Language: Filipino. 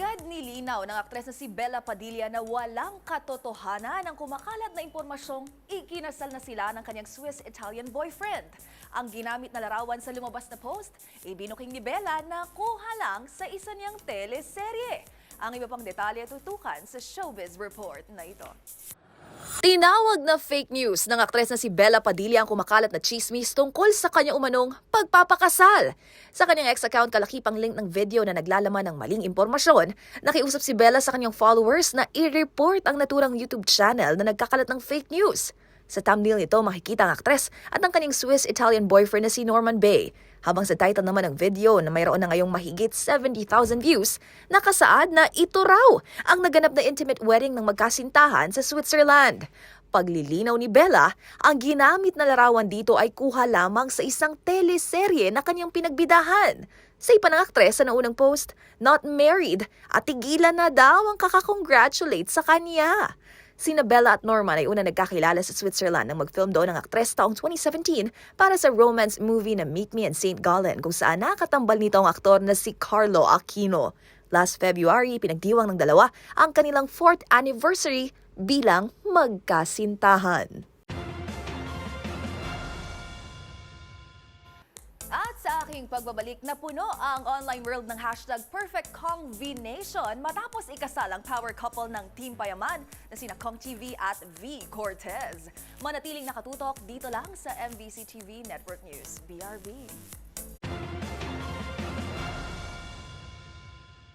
Nilinaw ng aktres na si Bella Padilla na walang katotohanan ang kumakalat na impormasyong ikinasal na sila ng kanyang Swiss-Italian boyfriend. Ang ginamit na larawan sa lumabas na post, ibinuking ni Bella na kuha lang sa isa niyang teleserye. Ang iba pang detalye tutukan sa Showbiz Report na ito. Tinawag na fake news ng aktres na si Bella Padilla ang kumakalat na chismis tungkol sa kanyang umanong pagpapakasal. Sa kanyang ex-account kalakipang link ng video na naglalaman ng maling impormasyon, nakiusap si Bella sa kanyang followers na i-report ang naturang YouTube channel na nagkakalat ng fake news. Sa thumbnail nito makikita ang aktres at ang kanyang Swiss-Italian boyfriend na si Norman Bay. Habang sa title naman ng video na mayroon na ngayong mahigit 70,000 views, nakasaad na ito raw ang naganap na intimate wedding ng magkasintahan sa Switzerland. Paglilinaw ni Bella, ang ginamit na larawan dito ay kuha lamang sa isang teleserye na kanyang pinagbidahan. Sa ipa ng aktres sa naunang post, not married at tigilan na daw ang kakakongratulate sa kanya. Sina Bella at Norman ay una nagkakilala sa Switzerland nang mag-film doon ang aktres taong 2017 para sa romance movie na Meet Me in St. Gallen kung saan nakatambal nito ang aktor na si Carlo Aquino. Last February, pinagdiwang ng dalawa ang kanilang 4th anniversary bilang magkasintahan. Aking pagbabalik na puno ang online world ng hashtag Perfect Combination matapos ikasal ang power couple ng Team Payaman na sina Kong TV at V. Cortez. Manatiling nakatutok dito lang sa MBC TV Network News. BRB.